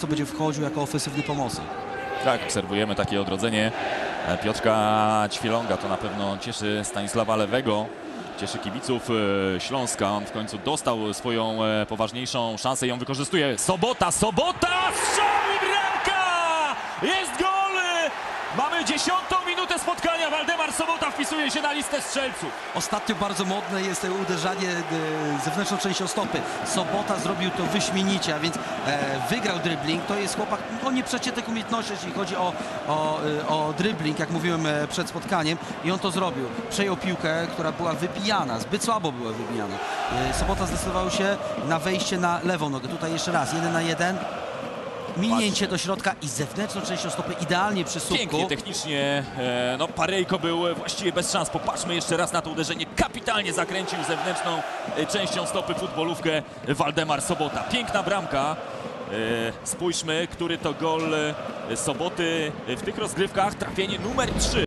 co będzie wchodził jako ofensywny pomocnik. Tak, obserwujemy takie odrodzenie e, Piotrka Ćwielonga. To na pewno cieszy Stanisława Lewego, cieszy kibiców e, Śląska. On w końcu dostał swoją e, poważniejszą szansę i ją wykorzystuje. Sobota, Sobota, strzał i bramka! Jest gol! Mamy dziesiątą minutę spotkania. Waldemar Sobota wpisuje się na listę strzelców. Ostatnio bardzo modne jest uderzanie e, zewnętrzną częścią stopy. Sobota zrobił to wyśmienicie, a więc e, wygrał dribbling. To jest chłopak o nieprzeciętnych umiejętnościach, jeśli chodzi o, o, e, o dribbling, jak mówiłem przed spotkaniem. I on to zrobił. Przejął piłkę, która była wybijana, zbyt słabo była wybijana. Sobota zdecydował się na wejście na lewą nogę. Tutaj jeszcze raz, jeden na jeden. Minięcie do środka i zewnętrzną częścią stopy idealnie przy słupku. Pięknie technicznie. E, no Parejko był właściwie bez szans. Popatrzmy jeszcze raz na to uderzenie. Kapitalnie zakręcił zewnętrzną e, częścią stopy futbolówkę Waldemar Sobota. Piękna bramka. E, Spójrzmy, który to gol Soboty w tych rozgrywkach. Trafienie numer 3.